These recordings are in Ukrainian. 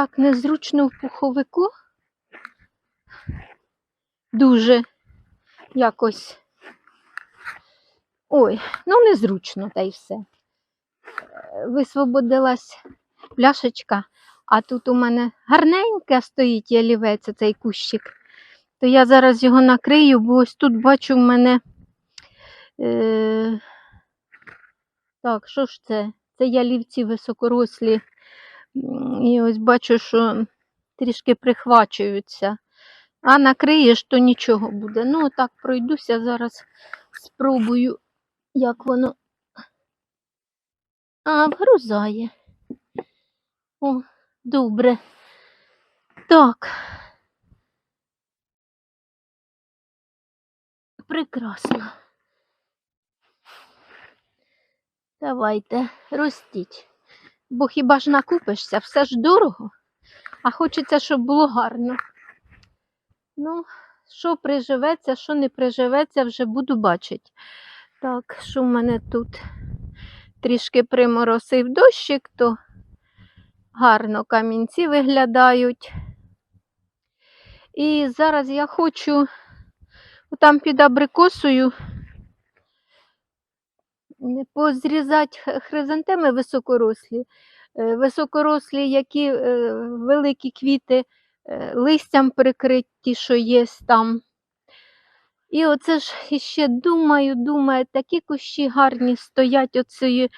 так незручно в пуховику. Дуже якось. Ой, ну незручно та й все. Висвободилась пляшечка, а тут у мене гарненьке стоїть ялівець, цей кущик. То я зараз його накрию, бо ось тут бачу в мене. Е... Так, що ж це? Це ялівці високорослі. І ось бачу, що трішки прихвачуються. А накриєш, то нічого буде. Ну, так пройдуся зараз, спробую, як воно. А, вгрузає. О, добре. Так. Прекрасно. Давайте, ростіть. Бо хіба ж накупишся, все ж дорого, а хочеться, щоб було гарно. Ну, що приживеться, що не приживеться, вже буду бачити. Так, що в мене тут трішки приморосив дощик, то гарно камінці виглядають. І зараз я хочу там під абрикосою позрізати хризантеми високорослі. Е, Високорослі, які е, великі квіти е, листям прикриті, що є там. І оце ж іще думаю, думаю, такі кущі гарні стоять оцієї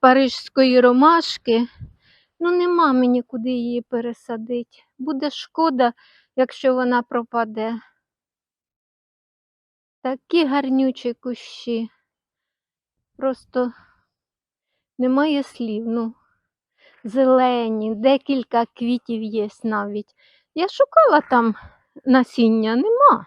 парижської ромашки. Ну, нема мені куди її пересадити. Буде шкода, якщо вона пропаде. Такі гарнючі кущі. Просто немає слів. Ну, зелені, декілька квітів є навіть. Я шукала там насіння, нема.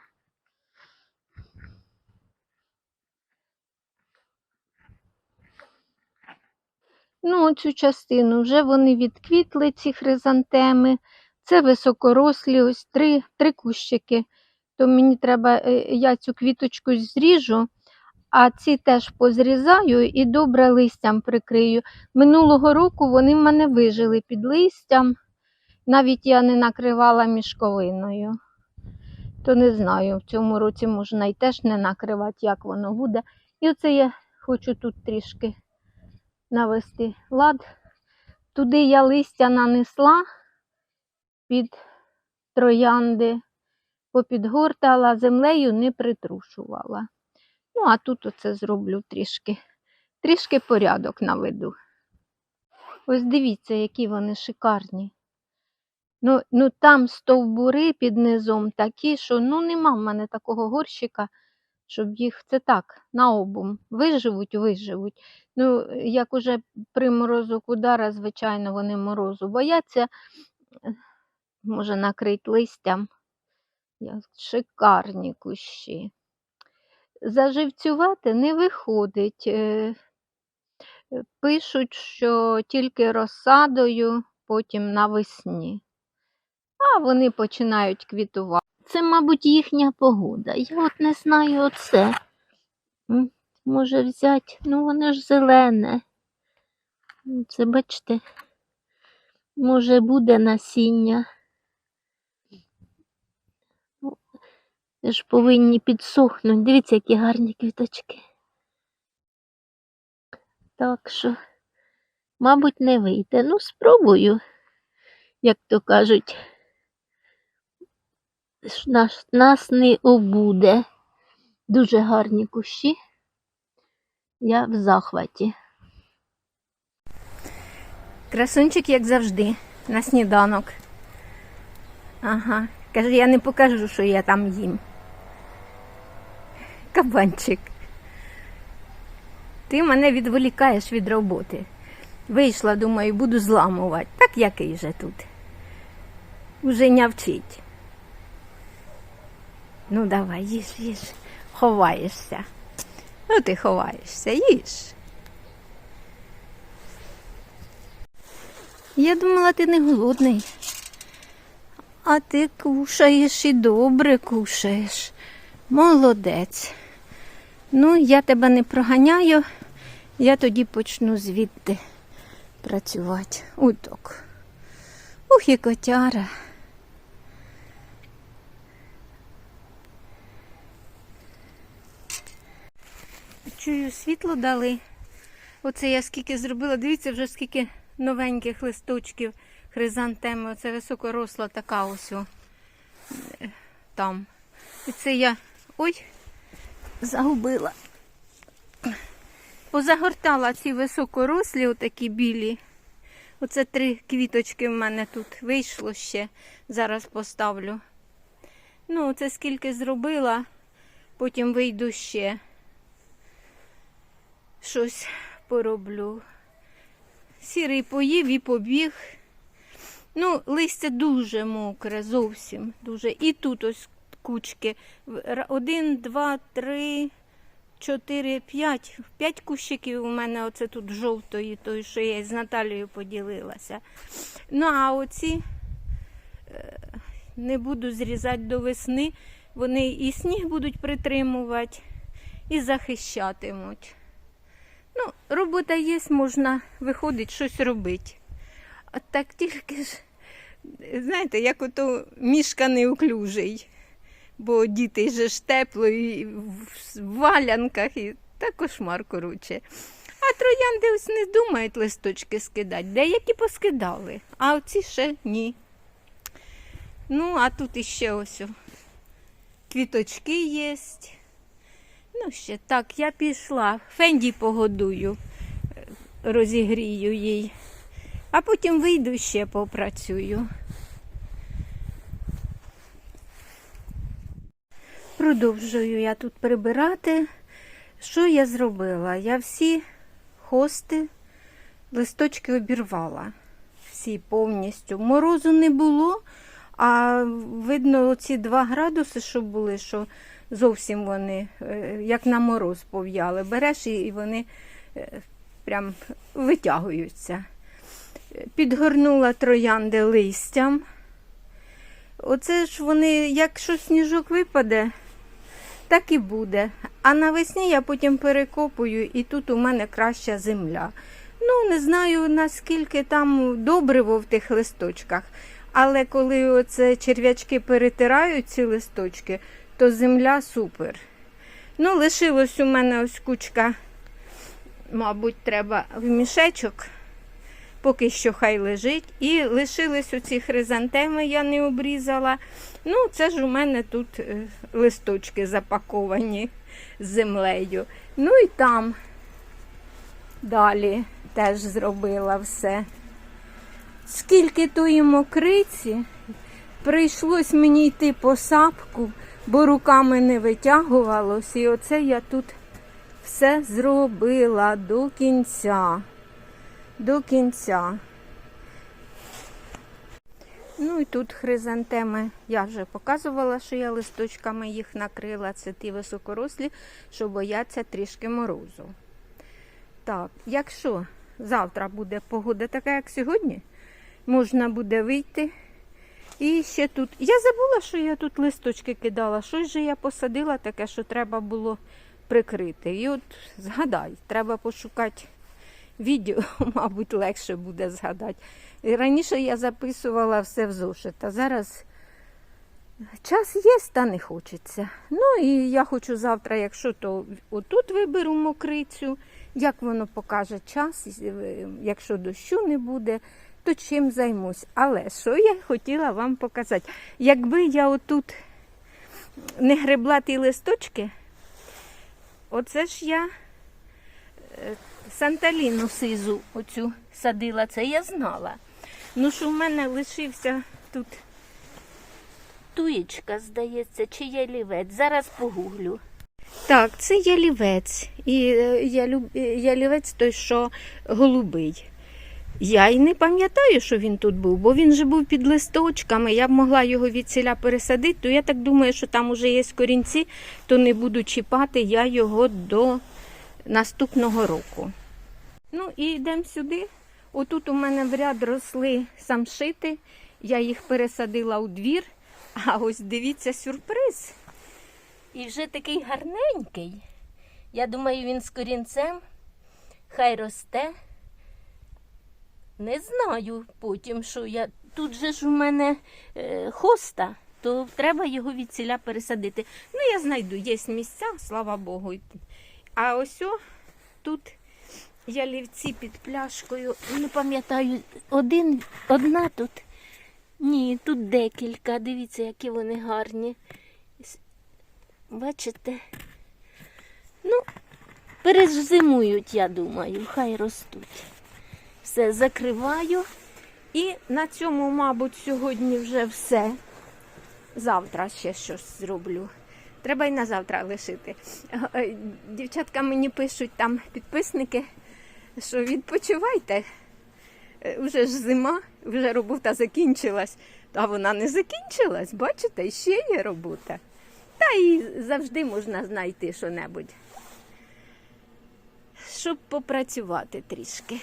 Ну, цю частину вже вони відквітли, ці хризантеми. Це високорослі, ось три, три кущики. То мені треба, е, я цю квіточку зріжу, а ці теж позрізаю і добре листям прикрию. Минулого року вони в мене вижили під листям. Навіть я не накривала мішковиною. То не знаю, в цьому році можна і теж не накривати, як воно буде. І оце я хочу тут трішки навести лад. Туди я листя нанесла під троянди, попідгортала, землею не притрушувала. Ну, а тут оце зроблю трішки, трішки порядок наведу. Ось дивіться, які вони шикарні. Ну, ну там стовбури під низом такі, що ну нема в мене такого горщика, щоб їх це так, наобум. Виживуть, виживуть. Ну, як уже приморозок удара, звичайно, вони морозу бояться, може накрити листям. Шикарні кущі. Заживцювати не виходить. Е, е, Пишуть, що тільки розсадою, потім навесні. А вони починають квітувати. Це, мабуть, їхня погода. Я от не знаю оце. Може взяти, ну воно ж зелене. Це, бачите, може буде насіння. Це ж повинні підсохнути. Дивіться, які гарні квіточки. Так що, мабуть, не вийде. Ну, спробую, як то кажуть. Нас, нас не обуде. Дуже гарні кущі. Я в захваті. Красунчик, як завжди, на сніданок. Ага. Каже, я не покажу, що я там їм. Кабанчик. Ти мене відволікаєш від роботи. Вийшла, думаю, буду зламувати. Так який же тут? Уже не вчить. Ну, давай, їж, їж. Ховаєшся. Ну, ти ховаєшся, їж. Я думала, ти не голодний. А ти кушаєш і добре кушаєш. Молодець. Ну, я тебе не проганяю, я тоді почну звідти працювати. Отак. Ух, і котяра. Чую, світло дали. Оце я скільки зробила. Дивіться, вже скільки новеньких листочків хризантеми. Оце високоросла така ось е, там. І це я. Ой, загубила. Позагортала ці високорослі, отакі білі. Оце три квіточки в мене тут вийшло ще. Зараз поставлю. Ну, це скільки зробила, потім вийду ще. Щось пороблю. Сірий поїв і побіг. Ну, листя дуже мокре, зовсім дуже. І тут ось кучки. Один, два, три, чотири, п'ять. П'ять кущиків у мене оце тут жовтої, той, що я з Наталією поділилася. Ну, а оці е, не буду зрізати до весни. Вони і сніг будуть притримувати, і захищатимуть. Ну, робота є, можна виходить щось робити. А так тільки ж, знаєте, як ото мішка неуклюжий. Бо діти же ж тепло і в валянках, і та кошмар коротше. А троянди ось не думають листочки скидати. Деякі поскидали, а оці ще ні. Ну, а тут іще ось квіточки є. Ну, ще так, я пішла. Фенді погодую, розігрію їй. А потім вийду ще попрацюю. Продовжую я тут прибирати. Що я зробила? Я всі хости, листочки обірвала. Всі повністю. Морозу не було, а видно, ці 2 градуси, що були, що зовсім вони е, як на мороз пов'яли. Береш і і вони е, прям витягуються. Підгорнула троянди листям. Оце ж вони, якщо сніжок випаде, так і буде. А навесні я потім перекопую, і тут у мене краща земля. Ну, не знаю, наскільки там добриво в тих листочках, але коли оце черв'ячки перетирають ці листочки, то земля супер. Ну, лишилось у мене ось кучка, мабуть, треба в мішечок. Поки що хай лежить. І лишились оці хризантеми, я не обрізала. Ну, це ж у мене тут е, листочки запаковані з землею. Ну і там далі теж зробила все. Скільки тої мокриці, прийшлось мені йти по сапку, бо руками не витягувалось. І оце я тут все зробила до кінця. До кінця. Ну і тут хризантеми. Я вже показувала, що я листочками їх накрила. Це ті високорослі, що бояться трішки морозу. Так, якщо завтра буде погода така, як сьогодні, можна буде вийти. І ще тут. Я забула, що я тут листочки кидала. Щось же я посадила таке, що треба було прикрити. І от згадай, треба пошукати відео, мабуть, легше буде згадати. І Раніше я записувала все в зошит, а зараз час є, та не хочеться. Ну і я хочу завтра, якщо то отут виберу мокрицю, як воно покаже час, е, якщо дощу не буде, то чим займусь. Але що я хотіла вам показати? Якби я отут не гребла ті листочки, оце ж я е, Санталіну сизу оцю садила, це я знала. Ну, що в мене лишився тут туєчка, здається, чи ялівець. Зараз погуглю. Так, це ялівець. І е, ялю- е, ялівець той, що голубий. Я й не пам'ятаю, що він тут був, бо він же був під листочками. Я б могла його від селя пересадити, то я так думаю, що там уже є корінці, то не буду чіпати я його до наступного року. Ну і йдемо сюди. Отут у мене в ряд росли самшити. Я їх пересадила у двір. А ось дивіться сюрприз. І вже такий гарненький. Я думаю, він з корінцем. Хай росте. Не знаю потім, що я. Тут же ж у мене е, хоста, то треба його від ціля пересадити. Ну, я знайду, є місця, слава Богу. А ось о, тут ялівці під пляшкою. Не пам'ятаю, один, одна тут. Ні, тут декілька. Дивіться, які вони гарні. Бачите? Ну, перезимують, я думаю, хай ростуть. Все, закриваю. І на цьому, мабуть, сьогодні вже все. Завтра ще щось зроблю. Треба й на завтра лишити. Е, Дівчатка мені пишуть там підписники, що відпочивайте. Е, Вже ж зима, вже робота закінчилась. Та вона не закінчилась, бачите, ще є робота. Та і завжди можна знайти що-небудь, щоб попрацювати трішки.